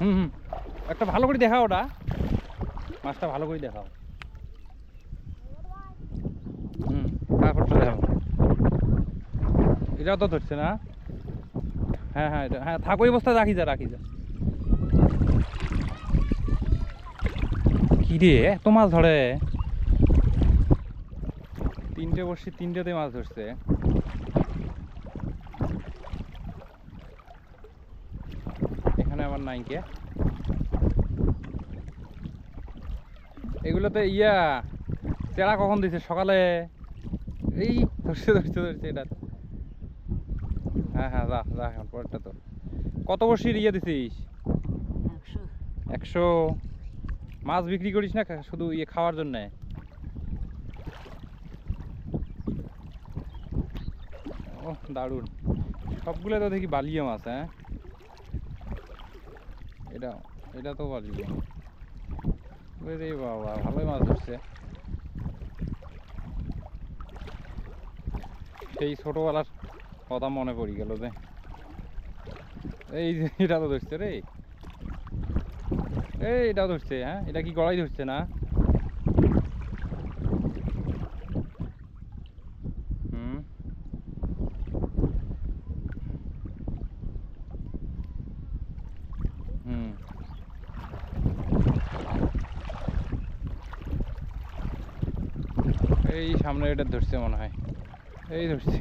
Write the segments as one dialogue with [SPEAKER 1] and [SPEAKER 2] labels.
[SPEAKER 1] হুম হুম। একটা ভালো করে দেখাও ওটা। মাছটা ভালো করে দেখাও। হুম তারপরটা দেখাও এটাও তো ধরছে না? হ্যাঁ হ্যাঁ এটা হ্যাঁ থাক বস্তা রাখি যা রাখি যা। কি রে, এত মাছ ধরে? তিনটে বসি তিনটেতে মাছ ধরছে। এগুলোতে ইয়া চেরা কখন দিছে? সকালে? এই ধরছে ধরছে ধরছে এটা। হ্যাঁ হ্যাঁ যা যা এখন পরেরটা তো কত বসির ইয়ে দিছিস?
[SPEAKER 2] একশো।
[SPEAKER 1] একশো। মাছ বিক্রি করিস না শুধু ইয়ে খাওয়ার জন্য? ও দারুণ। সবগুলো তো দেখি বালিয়ে মাছ হ্যাঁ? এটা এটা তো বালিয়ে রে বাবা, ভালোই মাছ ধরছে। সেই ছোটবেলার কথা মনে পড়ি গেল যে। এই যে, এটা তো ধরছে রে। এই এটা ধরছে হ্যাঁ? এটা কি গড়াই ধরছে না হুম হুম। এই সামনে এটা ধরছে মনে হয়। এই ধরছে।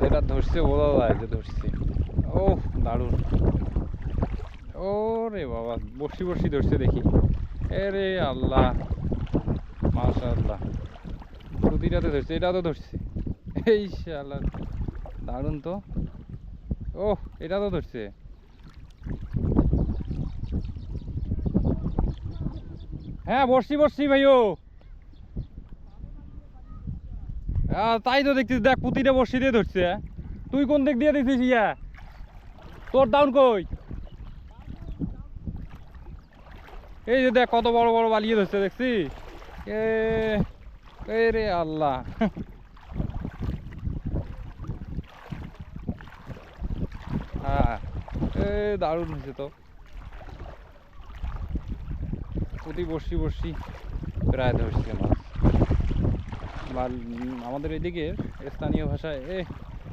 [SPEAKER 1] যেটা ধরছে বোঝা যায় যে ধরছে। ও দারুণ। ও রে বাবা, বসি বসি ধরছে দেখি। এ রে আল্লাহ, মাশাআল্লাহ। প্রতিটাতে ধরছে, এটা তো ধরছে। এই আল্লাহ দারুণ তো। ও এটা তো ধরছে। হ্যাঁ বসছি বসছি ভাইও। তাই তো দেখছিস দেখ, পুঁতিটা বসি দিয়ে ধরছে। তুই কোন দিক দিয়ে দিছিস ইয়া? তোর ডাউন কই? এই যে দেখ, কত বড় বড় বালিয়ে ধরছে, দেখছি? এ রে আল্লাহ। হ্যাঁ এ দারুণ হয়েছে তো। প্রতি বসি বসি প্রায় ধরছে মাছ। বা আমাদের এদিকে স্থানীয় ভাষায় এ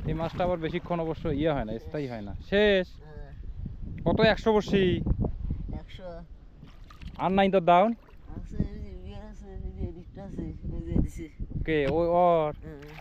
[SPEAKER 1] এই মাছটা আবার বেশিক্ষণ অবশ্য ইয়ে হয় না স্থায়ী হয় না। শেষ। কত একশো বসি
[SPEAKER 2] একশো।
[SPEAKER 1] আর নাই তো দাউন?
[SPEAKER 2] আছে এই যে ইয়ে আছে এই যে এদিকটা আছে এই যে দিছে।
[SPEAKER 1] কে ওই ওর।
[SPEAKER 2] হ্যাঁ